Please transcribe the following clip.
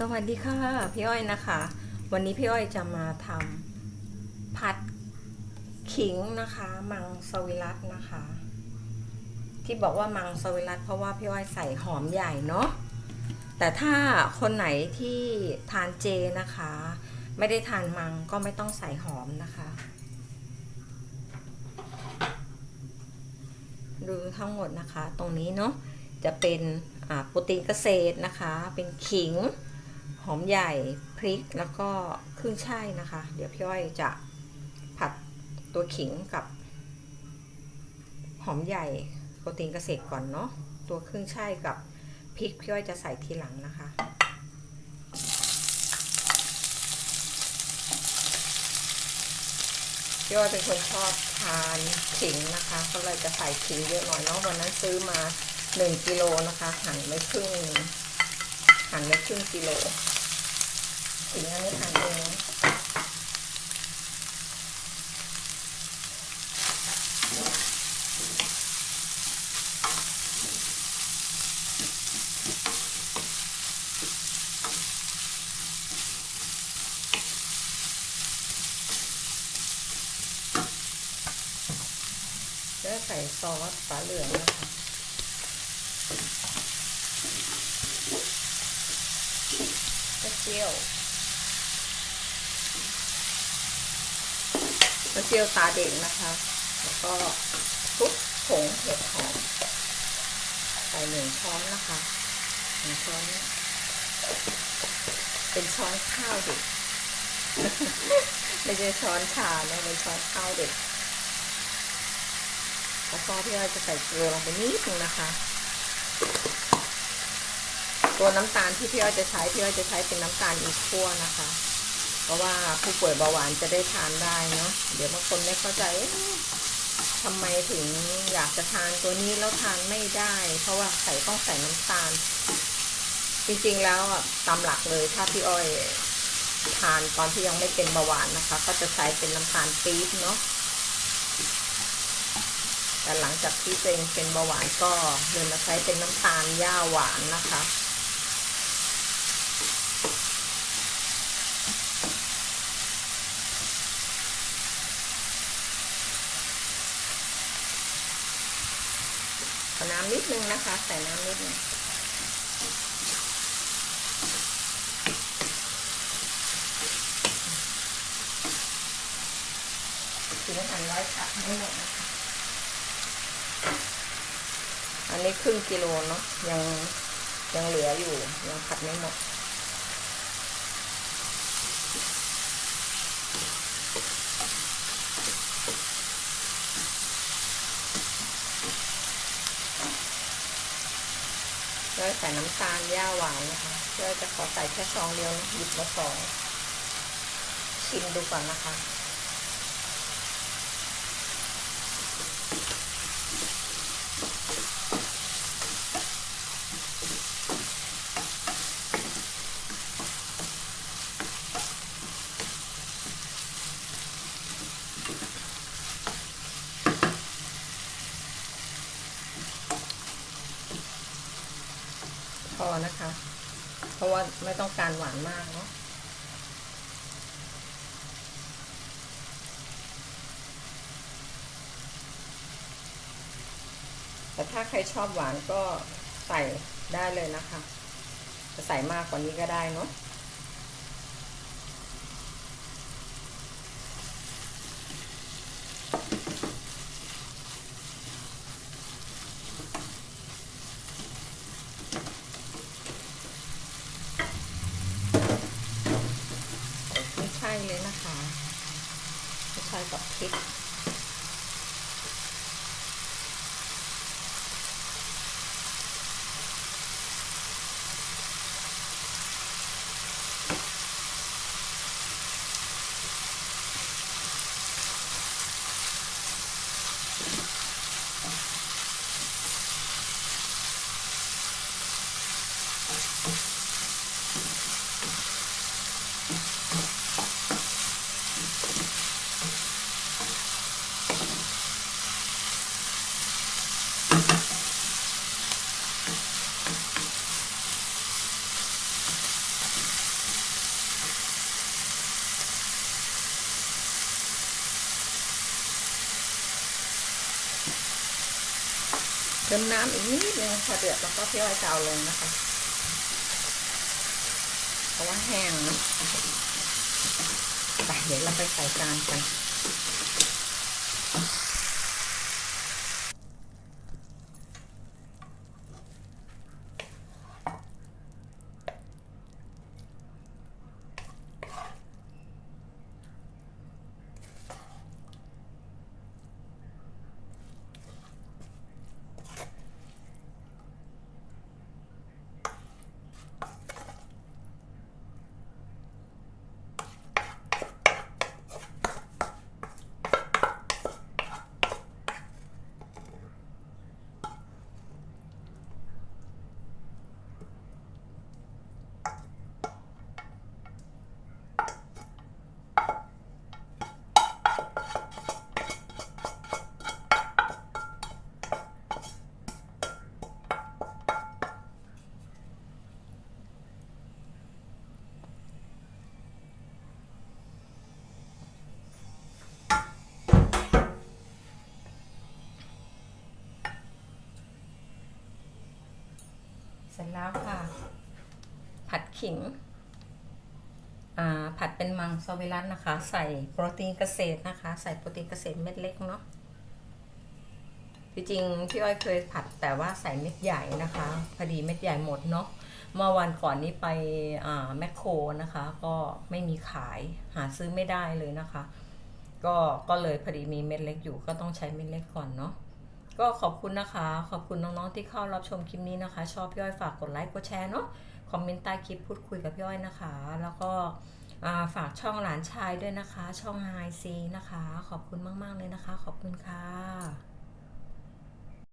สวัสดีค่ะ พี่อ้อยนะคะ วันนี้พี่อ้อยจะมาทำผัดขิงนะคะ มังสวิรัตนะคะ ที่บอกว่ามังสวิรัตเพราะว่าพี่อ้อยใส่หอมใหญ่เนาะแต่ถ้าคนไหนที่ทานเจนะคะ ไม่ได้ทานมังก็ไม่ต้องใส่หอมนะคะ ดูทั้งหมดนะคะ ตรงนี้เนาะจะเป็นโปรตีนเกษตรนะคะ เป็นขิง หอมใหญ่พริกแล้วก็เครึ่องช่ายนะคะ เดี๋ยวพี่อ้อยจะผัดตัวขิงกับ หอมใหญ่โปรตีนเกษตรก่อนเนาะตัวเครึ่องช่ายกับพริกพี่อ้อยจะใส่ทีหลังนะคะพี่อ้อยเป็นคนชอบทานขิงนะคะ ก็เลยจะใส่ขิงเยอะหน่อยเนาะวันนั้นซื้อมาหนึ่งกิโลนะคะหั่นไว้ครึ่งหั่นไว้ครึ่งกิโล ถึงอันนี้หั่นเองแล้วใส่ซอสฝาเหลืองนะคะกระเจียว กระเจียวตาเด็กนะคะ แล้วก็คลุกผงเห็ดหอมใส่หนึ่งช้อนนะคะหนึ่งช้อน เป็นช้อนข้าวเด็กไม่ใช่ช้อนชานะเป็นช้อนข้าวเด็กแล้วก็พี่เราจะใส่เกลือลงไปนิดนึงนะคะตัวน้ำตาลที่พี่อ้อยจะใช้พี่อ้อยจะใช้เป็นน้ำตาลอีคั่วนะคะ เพราะว่าผู้ป่วยเบาหวานจะได้ทานได้เนาะเดี๋ยวบางคนไม่เข้าใจทำไมถึงอยากจะทานตัวนี้แล้วทานไม่ได้ เพราะว่าใส่ต้องใส่น้ำตาล จริงๆแล้วอะตามหลักเลยถ้าพี่อ้อยทานตอนที่ยังไม่เป็นเบาหวานนะคะ ก็จะใช้เป็นน้ำตาลปี๊บเนาะแต่หลังจากที่ตัวเองเป็นเบาหวานก็เลยมาใช้เป็นน้ำตาลหญ้าหวานนะคะ น้ำนิดนึงนะคะ ใส่น้ำนิดนึงถึงหันร้อยผักไม่หมดนะคะ อันนี้ครึ่งกิโลเนาะยังยังเหลืออยู่ ยังผัดไม่หมด ใส่น้ำตาลย่าหวานนะคะเพื่อจะขอใส่แค่ซองเดียวหยิบมาสองชิมดูก่อนนะคะ พอนะคะ เพราะว่าไม่ต้องการหวานมากเนาะแต่ถ้าใครชอบหวานก็ใส่ได้เลยนะคะ จะใส่มากกว่านี้ก็ได้เนาะ ติมน้ำอีกนิดนึงพอเดือดแล้วก็พี่อ้อยจะเอาลงนะคะเพราะว่าแห้งนะไปเดี๋ยวเราไปใส่จานกัน เสร็จแล้วค่ะ ผัดขิงอ่าผัดเป็นมังสวิรัตนะคะ ใส่โปรตีนเกษตรนะคะ ใส่โปรตีนเกษตรเม็ดเล็กเนาะที่จริงพี่อ้อยเคยผัดแต่ว่าใส่เม็ดใหญ่นะคะพอดีเม็ดใหญ่หมดเนาะเมื่อวันก่อนนี้ไปแมคโครนะคะ ก็ไม่มีขายหาซื้อไม่ได้เลยนะคะ ก็ก็เลยพอดีมีเม็ดเล็กอยู่ก็ต้องใช้เม็ดเล็กก่อนเนาะ ก็ขอบคุณนะคะ ขอบคุณน้องๆที่เข้ารับชมคลิปนี้นะคะ ชอบพี่อ้อยฝากกดไลค์กดแชร์เนาะคอมเมนต์ใต้คลิปพูดคุยกับพี่อ้อยนะคะ แล้วก็ฝากช่องหลานชายด้วยนะคะ ช่องไฮซีนะคะ ขอบคุณมาก ๆ เลยนะคะ ขอบคุณค่ะ